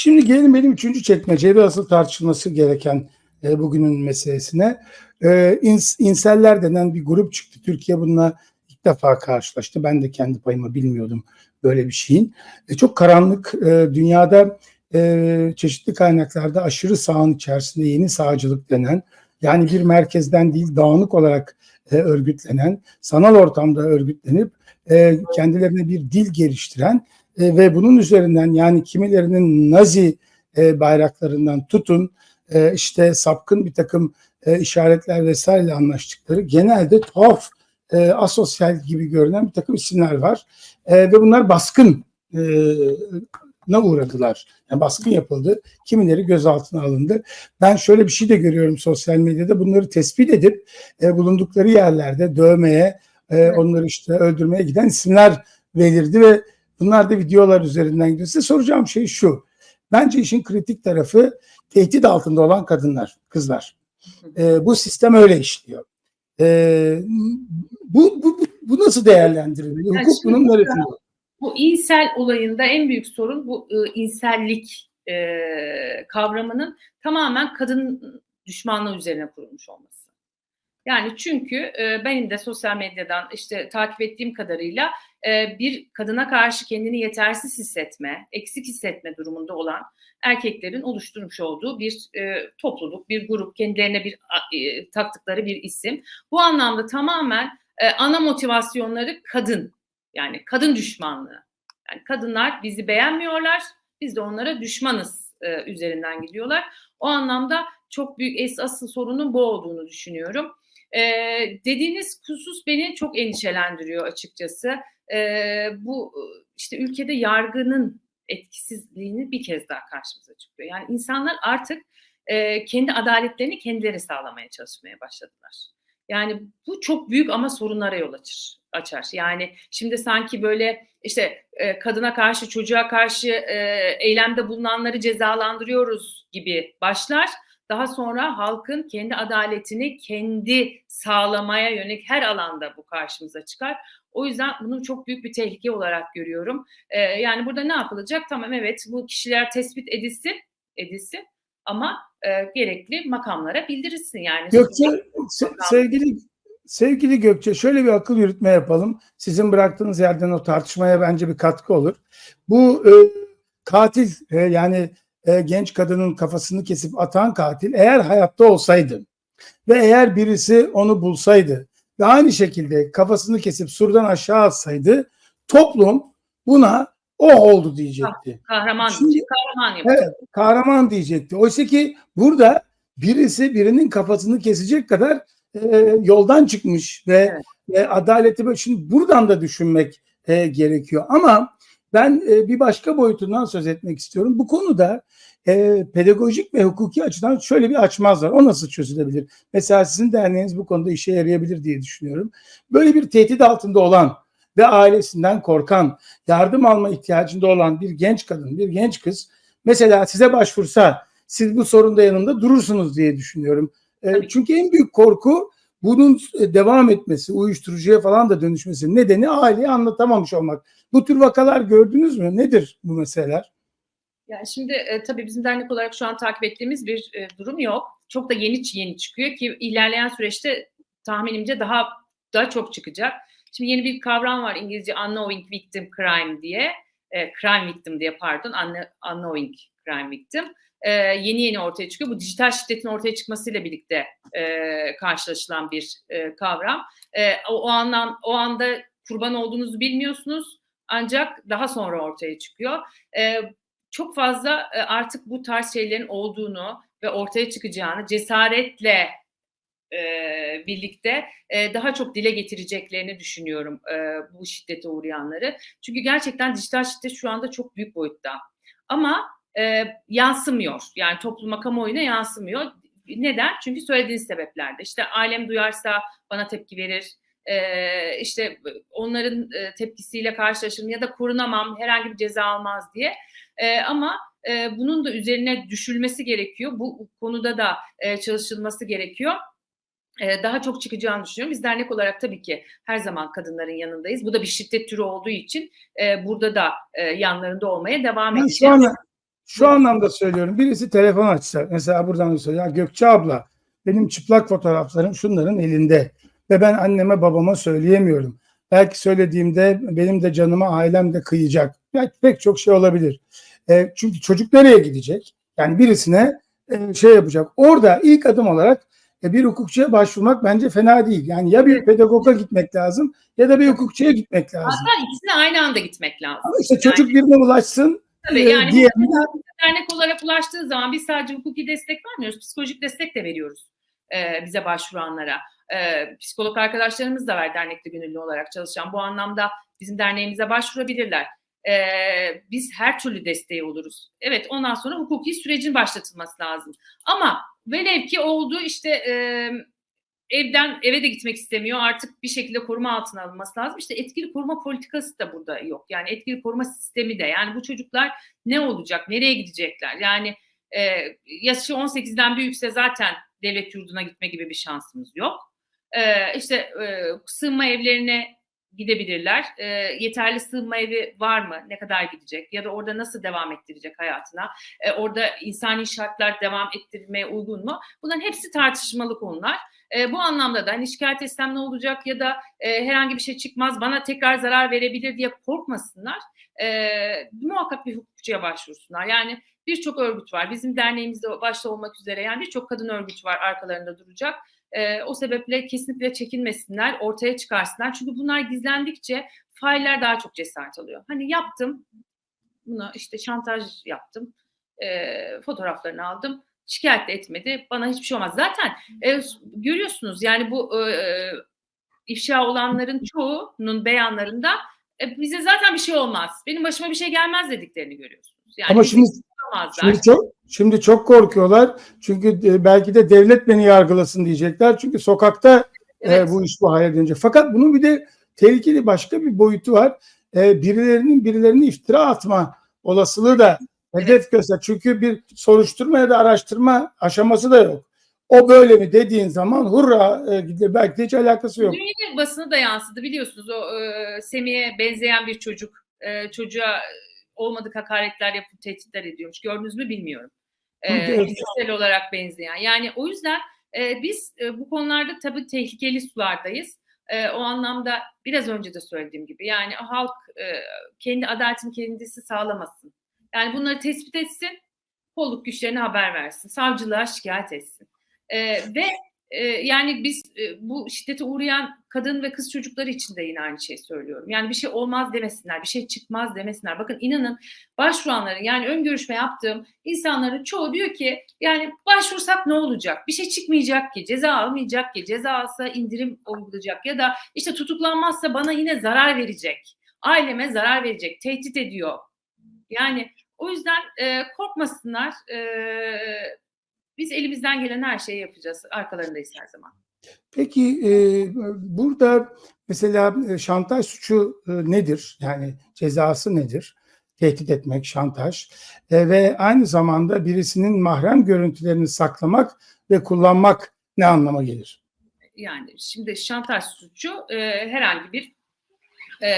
Şimdi gelelim benim üçüncü çekmeceye ve asıl tartışılması gereken e, bugünün meselesine. E, ins, inseller denen bir grup çıktı. Türkiye bununla ilk defa karşılaştı. Ben de kendi payıma bilmiyordum böyle bir şeyin. E, çok karanlık e, dünyada e, çeşitli kaynaklarda aşırı sağın içerisinde yeni sağcılık denen yani bir merkezden değil dağınık olarak e, örgütlenen, sanal ortamda örgütlenip e, kendilerine bir dil geliştiren e, ve bunun üzerinden yani kimilerinin Nazi e, bayraklarından tutun e, işte sapkın bir takım e, işaretler vesaire anlaştıkları genelde tuhaf e, asosyal gibi görünen bir takım isimler var e, ve bunlar baskın e, na uğradılar. Yani baskın yapıldı. Kimileri gözaltına alındı. Ben şöyle bir şey de görüyorum sosyal medyada. Bunları tespit edip e, bulundukları yerlerde dövmeye, e, onları işte öldürmeye giden isimler verildi ve bunlar da videolar üzerinden gidiyor. Size soracağım şey şu. Bence işin kritik tarafı tehdit altında olan kadınlar, kızlar. E, bu sistem öyle işliyor. E, bu, bu, bu, nasıl değerlendirilmeli? Yani Hukuk bunun neresinde? Bu insel olayında en büyük sorun bu e, insellik e, kavramının tamamen kadın düşmanlığı üzerine kurulmuş olması. Yani çünkü e, benim de sosyal medyadan işte takip ettiğim kadarıyla e, bir kadına karşı kendini yetersiz hissetme, eksik hissetme durumunda olan erkeklerin oluşturmuş olduğu bir e, topluluk, bir grup, kendilerine bir e, taktıkları bir isim. Bu anlamda tamamen e, ana motivasyonları kadın. Yani kadın düşmanlığı. Yani kadınlar bizi beğenmiyorlar, biz de onlara düşmanız e, üzerinden gidiyorlar. O anlamda çok büyük es asıl sorunun bu olduğunu düşünüyorum. E, dediğiniz husus beni çok endişelendiriyor açıkçası. E, bu işte ülkede yargının etkisizliğini bir kez daha karşımıza çıkıyor. Yani insanlar artık e, kendi adaletlerini kendileri sağlamaya çalışmaya başladılar. Yani bu çok büyük ama sorunlara yol açır, açar. Yani şimdi sanki böyle işte e, kadına karşı, çocuğa karşı e, eylemde bulunanları cezalandırıyoruz gibi başlar. Daha sonra halkın kendi adaletini kendi sağlamaya yönelik her alanda bu karşımıza çıkar. O yüzden bunu çok büyük bir tehlike olarak görüyorum. E, yani burada ne yapılacak? Tamam evet bu kişiler tespit edilsin, edilsin ama e, gerekli makamlara bildirilsin yani. Gökçe, se- sevgili sevgili Gökçe şöyle bir akıl yürütme yapalım. Sizin bıraktığınız yerden o tartışmaya bence bir katkı olur. Bu e, katil e, yani e, genç kadının kafasını kesip atan katil eğer hayatta olsaydı ve eğer birisi onu bulsaydı ve aynı şekilde kafasını kesip surdan aşağı atsaydı toplum buna o oldu diyecekti. kahraman Şimdi- kahraman yapacak. Evet, kahraman diyecekti. Oysa ki burada birisi birinin kafasını kesecek kadar e, yoldan çıkmış ve e, adaleti böyle şimdi buradan da düşünmek e, gerekiyor. Ama ben e, bir başka boyutundan söz etmek istiyorum. Bu konuda e, pedagojik ve hukuki açıdan şöyle bir açmaz var. O nasıl çözülebilir? Mesela sizin derneğiniz bu konuda işe yarayabilir diye düşünüyorum. Böyle bir tehdit altında olan ve ailesinden korkan, yardım alma ihtiyacında olan bir genç kadın, bir genç kız mesela size başvursa siz bu sorunda yanında durursunuz diye düşünüyorum. E, çünkü en büyük korku bunun e, devam etmesi, uyuşturucuya falan da dönüşmesi nedeni aileye anlatamamış olmak. Bu tür vakalar gördünüz mü? Nedir bu meseleler? Yani şimdi e, tabii bizim dernek olarak şu an takip ettiğimiz bir e, durum yok. Çok da yeni yeni çıkıyor ki ilerleyen süreçte tahminimce daha daha çok çıkacak. Şimdi yeni bir kavram var İngilizce unknowing victim crime diye. E, crime victim diye pardon unknowing crime victim. E, yeni yeni ortaya çıkıyor. Bu dijital şiddetin ortaya çıkmasıyla birlikte e, karşılaşılan bir e, kavram. E, o, o andan o anda kurban olduğunuzu bilmiyorsunuz ancak daha sonra ortaya çıkıyor. E, çok fazla e, artık bu tarz şeylerin olduğunu ve ortaya çıkacağını cesaretle e, birlikte e, daha çok dile getireceklerini düşünüyorum e, bu şiddete uğrayanları. Çünkü gerçekten dijital şiddet şu anda çok büyük boyutta. Ama e, yansımıyor. Yani topluma, kamuoyuna yansımıyor. Neden? Çünkü söylediğiniz sebeplerde. İşte ailem duyarsa bana tepki verir. E, işte onların e, tepkisiyle karşılaşırım ya da korunamam, herhangi bir ceza almaz diye. E, ama e, bunun da üzerine düşülmesi gerekiyor. Bu konuda da e, çalışılması gerekiyor. E, daha çok çıkacağını düşünüyorum. Biz dernek olarak tabii ki her zaman kadınların yanındayız. Bu da bir şiddet türü olduğu için e, burada da e, yanlarında olmaya devam Ben edeceğiz. anda Şu anlamda söylüyorum. Birisi telefon açsa mesela buradan da söylüyor. Ya Gökçe abla benim çıplak fotoğraflarım şunların elinde ve ben anneme babama söyleyemiyorum. Belki söylediğimde benim de canıma ailem de kıyacak. Belki pek çok şey olabilir. E, çünkü çocuk nereye gidecek? Yani birisine e, şey yapacak. Orada ilk adım olarak e, bir hukukçuya başvurmak bence fena değil. Yani ya bir pedagoga gitmek lazım ya da bir hukukçuya gitmek lazım. Hatta ikisine aynı anda gitmek lazım. Ama işte çocuk birine ulaşsın Tabii e, yani diye dernek olarak ulaştığı zaman biz sadece hukuki destek vermiyoruz, psikolojik destek de veriyoruz e, bize başvuranlara. E, psikolog arkadaşlarımız da var dernekte gönüllü olarak çalışan. Bu anlamda bizim derneğimize başvurabilirler. E, biz her türlü desteği oluruz. Evet ondan sonra hukuki sürecin başlatılması lazım. Ama velev ki oldu işte e, evden eve de gitmek istemiyor. Artık bir şekilde koruma altına alınması lazım. İşte etkili koruma politikası da burada yok. Yani etkili koruma sistemi de. Yani bu çocuklar ne olacak? Nereye gidecekler? Yani e, yaşı 18'den büyükse zaten devlet yurduna gitme gibi bir şansımız yok. E, işte e, sığınma evlerine gidebilirler. E, yeterli sığınma evi var mı? Ne kadar gidecek? Ya da orada nasıl devam ettirecek hayatına? E, orada insani şartlar devam ettirmeye uygun mu? Bunların hepsi tartışmalı konular. E, bu anlamda da hani şikayet etsem ne olacak ya da e, herhangi bir şey çıkmaz bana tekrar zarar verebilir diye korkmasınlar. E, muhakkak bir hukukçuya başvursunlar. Yani birçok örgüt var. Bizim derneğimizde başta olmak üzere yani birçok kadın örgüt var arkalarında duracak. E, o sebeple kesinlikle çekinmesinler, ortaya çıkarsınlar. Çünkü bunlar gizlendikçe failler daha çok cesaret alıyor. Hani yaptım, bunu işte şantaj yaptım, e, fotoğraflarını aldım şikayet de etmedi. Bana hiçbir şey olmaz. Zaten e, görüyorsunuz yani bu e, ifşa olanların çoğunun beyanlarında e, bize zaten bir şey olmaz. Benim başıma bir şey gelmez dediklerini görüyorsunuz. Yani Ama şimdi, şimdi çok şimdi çok korkuyorlar. Çünkü e, belki de devlet beni yargılasın diyecekler. Çünkü sokakta evet. e, bu iş bu hale dönecek. Fakat bunun bir de tehlikeli başka bir boyutu var. E, birilerinin birilerini iftira atma olasılığı da hedef evet. göster. Çünkü bir soruşturma ya da araştırma aşaması da yok. O böyle mi dediğin zaman hurra e, belki de hiç alakası yok. Dünyanın basını da yansıdı biliyorsunuz. O e, Semih'e benzeyen bir çocuk e, çocuğa olmadık hakaretler yapıp tehditler ediyormuş. Gördünüz mü bilmiyorum. E, evet. Fiziksel olarak benzeyen. Yani o yüzden e, biz e, bu konularda tabii tehlikeli sulardayız. E, o anlamda biraz önce de söylediğim gibi yani halk e, kendi adaletini kendisi sağlamasın. Yani bunları tespit etsin, kolluk güçlerine haber versin, savcılığa şikayet etsin. Ee, ve e, yani biz e, bu şiddete uğrayan kadın ve kız çocukları için de yine aynı şeyi söylüyorum. Yani bir şey olmaz demesinler, bir şey çıkmaz demesinler. Bakın inanın başvuranların yani ön görüşme yaptığım insanların çoğu diyor ki yani başvursak ne olacak? Bir şey çıkmayacak ki, ceza almayacak ki, ceza alsa indirim uygulayacak ya da işte tutuklanmazsa bana yine zarar verecek. Aileme zarar verecek, tehdit ediyor. Yani o yüzden e, korkmasınlar. E, biz elimizden gelen her şeyi yapacağız. Arkalarındayız her zaman. Peki e, burada mesela e, şantaj suçu e, nedir? Yani cezası nedir? Tehdit etmek, şantaj e, ve aynı zamanda birisinin mahrem görüntülerini saklamak ve kullanmak ne anlama gelir? Yani şimdi şantaj suçu e, herhangi bir e,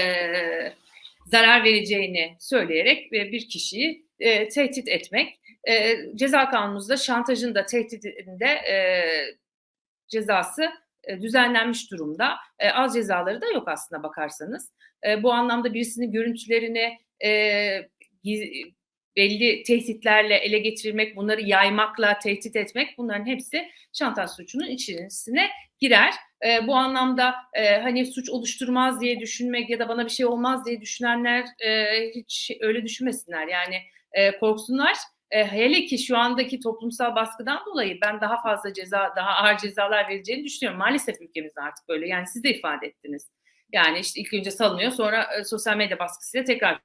zarar vereceğini söyleyerek bir kişiyi e, tehdit etmek. E, ceza kanunumuzda şantajın da tehditinde e, cezası e, düzenlenmiş durumda. E, az cezaları da yok aslında bakarsanız. E, bu anlamda birisinin görüntülerini e, belli tehditlerle ele geçirmek, bunları yaymakla tehdit etmek bunların hepsi şantaj suçunun içerisine girer. E, bu anlamda e, hani suç oluşturmaz diye düşünmek ya da bana bir şey olmaz diye düşünenler e, hiç öyle düşünmesinler. Yani e, korksunlar. E, hele ki şu andaki toplumsal baskıdan dolayı ben daha fazla ceza, daha ağır cezalar vereceğini düşünüyorum. Maalesef ülkemizde artık böyle. Yani siz de ifade ettiniz. Yani işte ilk önce salınıyor sonra e, sosyal medya baskısıyla tekrar.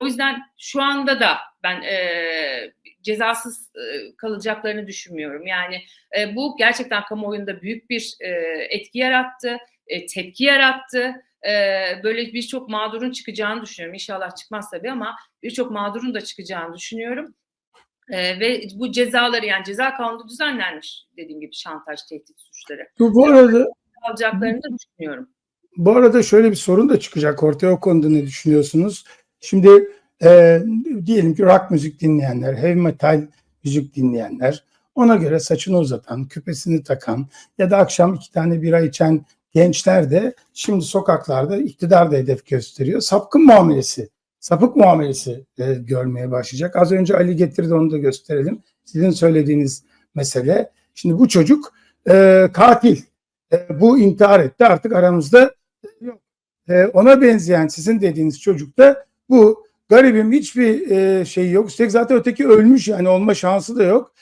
O yüzden şu anda da ben e, cezasız e, kalacaklarını düşünmüyorum. Yani e, bu gerçekten kamuoyunda büyük bir e, etki yarattı, e, tepki yarattı. E, böyle birçok mağdurun çıkacağını düşünüyorum. İnşallah çıkmaz tabii ama birçok mağdurun da çıkacağını düşünüyorum. E, ve bu cezaları yani ceza kanunu düzenlenmiş dediğim gibi şantaj, tehdit suçları. Bu, bu arada alacaklarını da düşünüyorum. Bu arada şöyle bir sorun da çıkacak ortaya o konuda ne düşünüyorsunuz? Şimdi e, diyelim ki rock müzik dinleyenler, heavy metal müzik dinleyenler, ona göre saçını uzatan, küpesini takan ya da akşam iki tane bira içen gençler de şimdi sokaklarda iktidar da hedef gösteriyor. Sapkın muamelesi, sapık muamelesi e, görmeye başlayacak. Az önce Ali getirdi onu da gösterelim. Sizin söylediğiniz mesele. Şimdi bu çocuk e, katil. E, bu intihar etti artık aramızda yok. E, ona benzeyen sizin dediğiniz çocuk da bu garibim hiçbir e, şey yok. Üstelik zaten öteki ölmüş yani olma şansı da yok.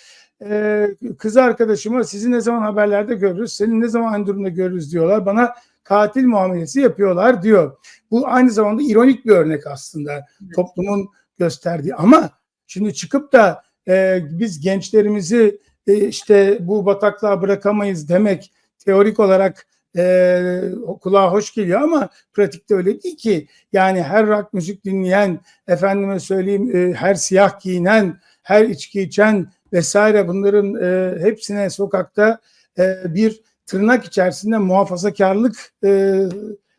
E, kız arkadaşıma sizi ne zaman haberlerde görürüz, seni ne zaman aynı durumda görürüz diyorlar. Bana katil muamelesi yapıyorlar diyor. Bu aynı zamanda ironik bir örnek aslında Evet. toplumun gösterdiği ama şimdi çıkıp da e, biz gençlerimizi e, işte bu bataklığa bırakamayız demek teorik olarak e, kulağa hoş geliyor ama pratikte öyle değil ki. Yani her rock müzik dinleyen, efendime söyleyeyim e, her siyah giyinen, her içki içen vesaire bunların e, hepsine sokakta e, bir tırnak içerisinde muhafazakarlık e,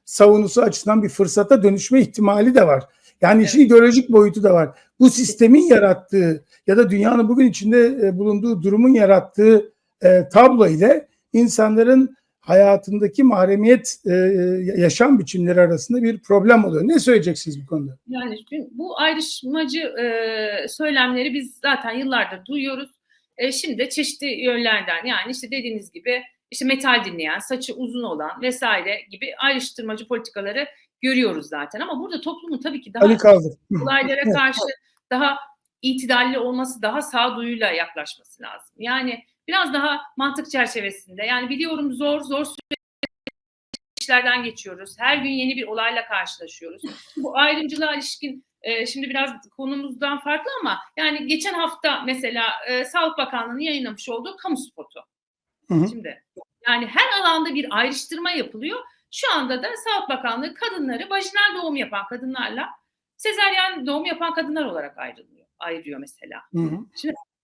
savunusu açısından bir fırsata dönüşme ihtimali de var. Yani işin ideolojik boyutu da var. Bu sistemin yarattığı ya da dünyanın bugün içinde e, bulunduğu durumun yarattığı e, tablo ile insanların hayatındaki mahremiyet e, yaşam biçimleri arasında bir problem oluyor. Ne söyleyeceksiniz bu konuda? Yani bu ayrışmacı e, söylemleri biz zaten yıllardır duyuyoruz. E, şimdi de çeşitli yönlerden yani işte dediğiniz gibi işte metal dinleyen, saçı uzun olan vesaire gibi ayrıştırmacı politikaları görüyoruz zaten. Ama burada toplumun tabii ki daha olaylara karşı daha itidalli olması, daha sağduyuyla yaklaşması lazım. Yani biraz daha mantık çerçevesinde. Yani biliyorum zor zor süreçlerden geçiyoruz. Her gün yeni bir olayla karşılaşıyoruz. Bu ayrımcılığa ilişkin e, şimdi biraz konumuzdan farklı ama yani geçen hafta mesela e, Sağlık Bakanlığı'nın yayınlamış olduğu kamu spotu. Hı hı. Şimdi yani her alanda bir ayrıştırma yapılıyor. Şu anda da Sağlık Bakanlığı kadınları vajinal doğum yapan kadınlarla sezaryen doğum yapan kadınlar olarak ayrılıyor, ayırıyor mesela. Hı hı.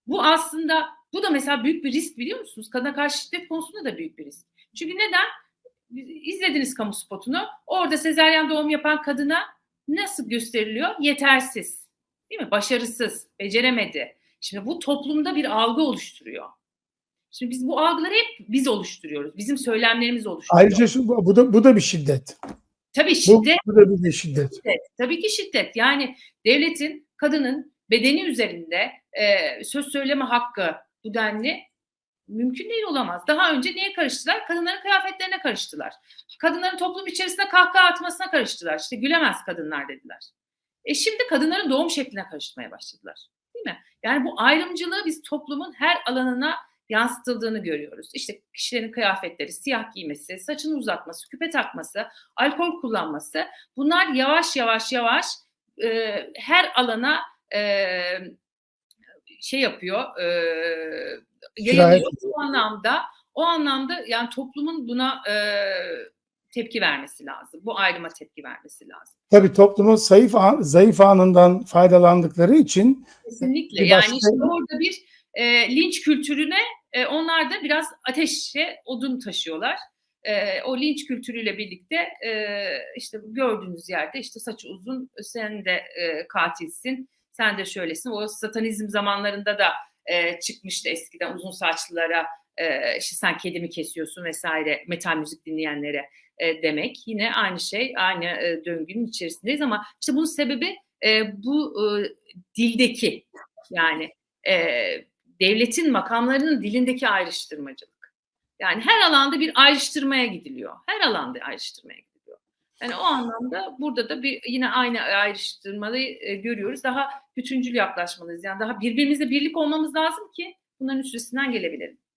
Bu aslında bu da mesela büyük bir risk biliyor musunuz? Kadına karşı şiddet konusunda da büyük bir risk. Çünkü neden? İzlediniz kamu spotunu. Orada sezaryen doğum yapan kadına nasıl gösteriliyor? Yetersiz. Değil mi? Başarısız, beceremedi. Şimdi bu toplumda bir algı oluşturuyor. Şimdi biz bu algıları hep biz oluşturuyoruz. Bizim söylemlerimiz oluşturuyor. Ayrıca şu, bu da bu da bir şiddet. Tabii Bu, şiddet bu da bir şiddet. şiddet. Tabii ki şiddet. Yani devletin kadının bedeni üzerinde e, söz söyleme hakkı bu denli mümkün değil olamaz. Daha önce neye karıştılar? Kadınların kıyafetlerine karıştılar. Kadınların toplum içerisinde kahkaha atmasına karıştılar. İşte gülemez kadınlar dediler. E şimdi kadınların doğum şekline karıştırmaya başladılar. Değil mi? Yani bu ayrımcılığı biz toplumun her alanına yansıtıldığını görüyoruz. İşte kişilerin kıyafetleri, siyah giymesi, saçını uzatması, küpe takması, alkol kullanması bunlar yavaş yavaş yavaş e, her alana e, şey yapıyor, e, yayılıyor. O anlamda, o anlamda yani toplumun buna e, tepki vermesi lazım. Bu ayrıma tepki vermesi lazım. Tabii toplumun zayıf, an- zayıf anından faydalandıkları için Kesinlikle. Yani başka- işte orada bir e, linç kültürüne e, onlar da biraz ateşe odun taşıyorlar. E, o linç kültürüyle birlikte e, işte gördüğünüz yerde işte saçı uzun sen de e, katilsin sen de şöylesin. O satanizm zamanlarında da e, çıkmıştı eskiden uzun saçlılara e, işte sen kedimi kesiyorsun vesaire metal müzik dinleyenlere e, demek. Yine aynı şey aynı e, döngünün içerisindeyiz ama işte bunun sebebi e, bu e, dildeki yani e, devletin makamlarının dilindeki ayrıştırmacılık. Yani her alanda bir ayrıştırmaya gidiliyor. Her alanda ayrıştırmaya gidiliyor. Yani o anlamda burada da bir yine aynı ayrıştırmayı e, görüyoruz. Daha bütüncül yaklaşmalıyız. Yani daha birbirimizle birlik olmamız lazım ki bunların üstesinden gelebilelim.